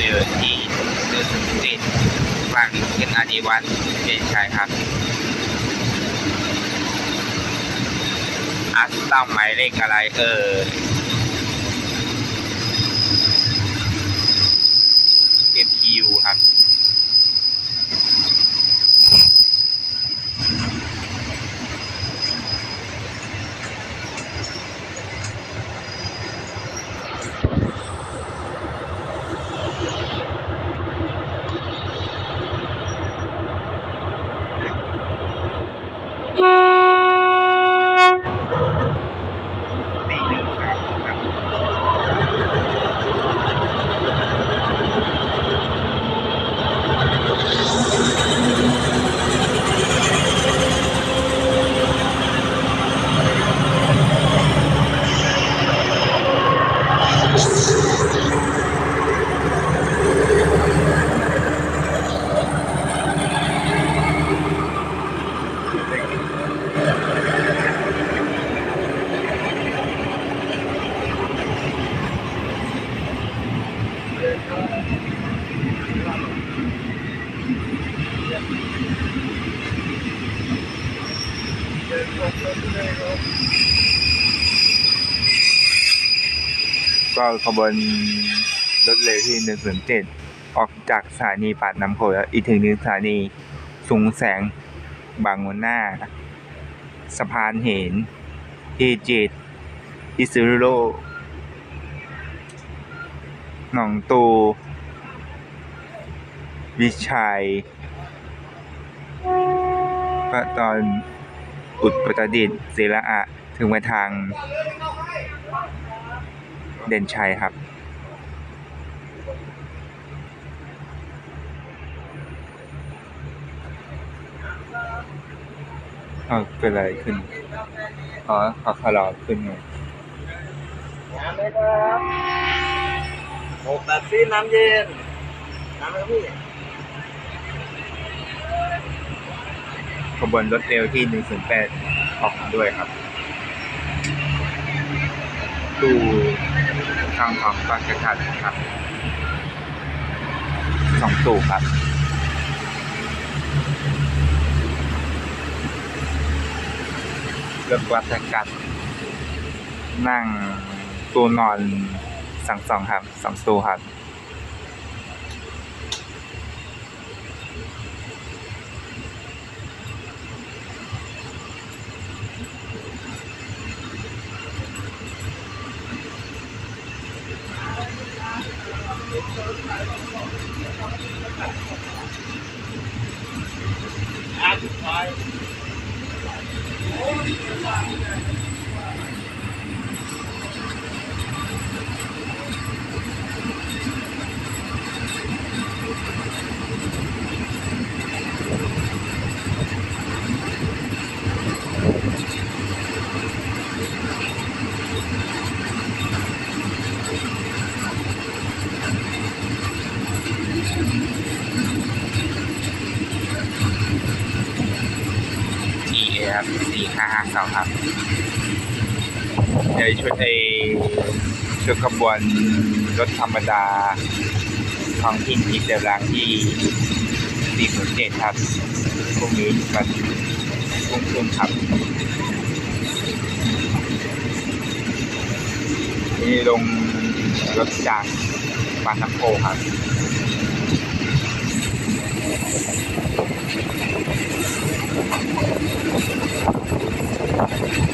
เรือที่เดินติดกลางขึ้นอาดีวันเป็นชายครับอัสตั้งหมายเลขอะไรเออ ก็ขบวนรถเร็วที่ 107 ออกจากสถานีปากน้ำโขแล้วอีกถึงหนึ่งสถานีสูงแสงบางมนหน้า สะพานเห็นทีจิตอิสุรุโลหนองตู วิชัย ก็ตอนอุตรดิตถ์ศิละอะถึงไปทางเด่นชัยครับ เอาเกิดอะไรขึ้นอ๋อขอคารอขึ้นไงน้ำไหมครับหกแบบซีน้ำเย็น น้ำไหมครับพี่ ขบวนรถเร็วที่ 108 ออกมาด้วยครับตู้ทางของปากกระทัดครับสองตู้ครับเลือกวัดกัดนั่งตู้นอนสั่งสองครับสองตู้ครับ อ่า ครับสี่ห้าห้าสองครับในชุดไอชุดขบวนรถธรรมดาท้องถิ่นที่เดินรางที่สี่ศูนย์เจ็ดครับพรุ่งนี้วันพรุ่งขึ้นครับนี่ลงรถจากบางน้ำโพครับค Thank you.